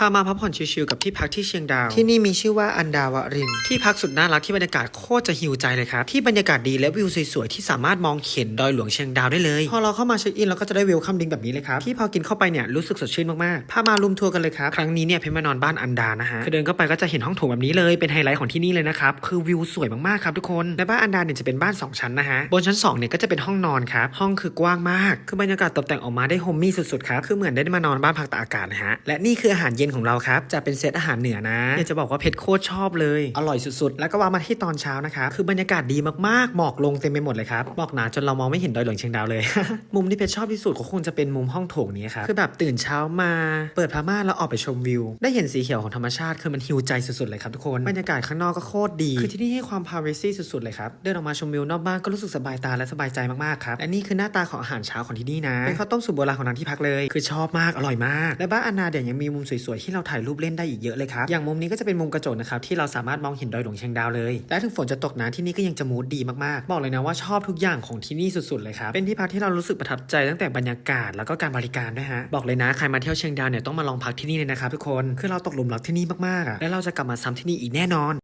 พามาพักผ่อนชิลๆกับที่พักที่เชียงดาว ที่นี่มีชื่อว่าอันดาวริน ที่พักสุดน่ารักที่บรรยากาศโคตรจะฮิวใจเลยครับ ที่บรรยากาศดีและวิวสวยๆที่สามารถมองเห็นดอยหลวงเชียงดาวได้เลย พอเราเข้ามาเช็คอินเราก็จะได้เวลคัมดิ้งแบบนี้เลยครับ ที่พอกินเข้าไปเนี่ยรู้สึกสดชื่นมากๆ พามารุมทัวร์กันเลยครับ ครั้งนี้เนี่ยเพชรมานอนบ้านอันดานะฮะคือเดินเข้าไปก็จะเห็นห้องโถงแบบนี้เลย เป็นไฮไลท์ของที่นี่เลยนะครับ คือวิวสวยมากๆครับทุกคนและบ้านอันดาเนี่ยจะเป็นบ้านสองชั้นนะฮะ บนชั้นสองเนี่ยก็จะเป็นห้องนอนครับ ห้องคือกว้างมาก คือบรรยากาศตกแต่งออกมาได้โฮมมี่สุดๆครับ คือเหมือนได้มานอนบ้านพักตากอากาศนะฮะ และนี่คืออาหารเย็นของเราครับ จะเป็นเซตอาหารเหนือนะอยากจะบอกว่าเพชรโคตรชอบเลย อร่อยสุดๆ แล้วก็วางมาที่ตอนเช้านะครับ คือบรรยากาศดีมากๆ หมอกลงเต็มไปหมดเลยครับ หมอกหนาจนเรามองไม่เห็นดอยหลวงเชียงดาวเลย มุมที่เพชรชอบที่สุดก็คงจะเป็นมุมห้องโถงนี้ครับ คือแบบตื่นเช้ามา เปิดผ้าม่านแล้วออกไปชมวิว ได้เห็นสีเขียวของธรรมชาติ คือมันฮิวใจสุดๆเลยครับทุกคน บรรยากาศข้างนอกก็โคตรดี คือที่นี่ให้ความ privacy สุดๆเลยครับ เดินออกมาชมวิวนอกบ้านก็รู้สึกสบายตาและสบายใจมากๆครับ และนี่คือหน้าตาของอาหารเช้าของที่นี่นะ เป็นข้าวต้มสูตรโบราณของทางที่พักเลย คือชอบมาก อร่อยมาก และบ้านอานาเดียยังมีมุมสวยๆที่เราถ่ายรูปเล่นได้อีกเยอะเลยครับ อย่างมุมนี้ก็จะเป็นมุมกระจกนะครับที่เราสามารถมองเห็นดอยหลวงเชียงดาวเลยและถึงฝนจะตกนะที่นี่ก็ยังจะมูดดีมากๆ บอกเลยนะว่าชอบทุกอย่างของที่นี่สุดๆเลยครับเป็นที่พักที่เรารู้สึกประทับใจตั้งแต่บรรยากาศแล้วก็การบริการด้วยฮะบอกเลยนะใครมาเที่ยวเชียงดาวเนี่ยต้องมาลองพักที่นี่เลยนะครับทุกคนคือเราตกหลุมรักที่นี่มากๆอะและเราจะกลับมาซ้ำที่นี่อีกแน่นอน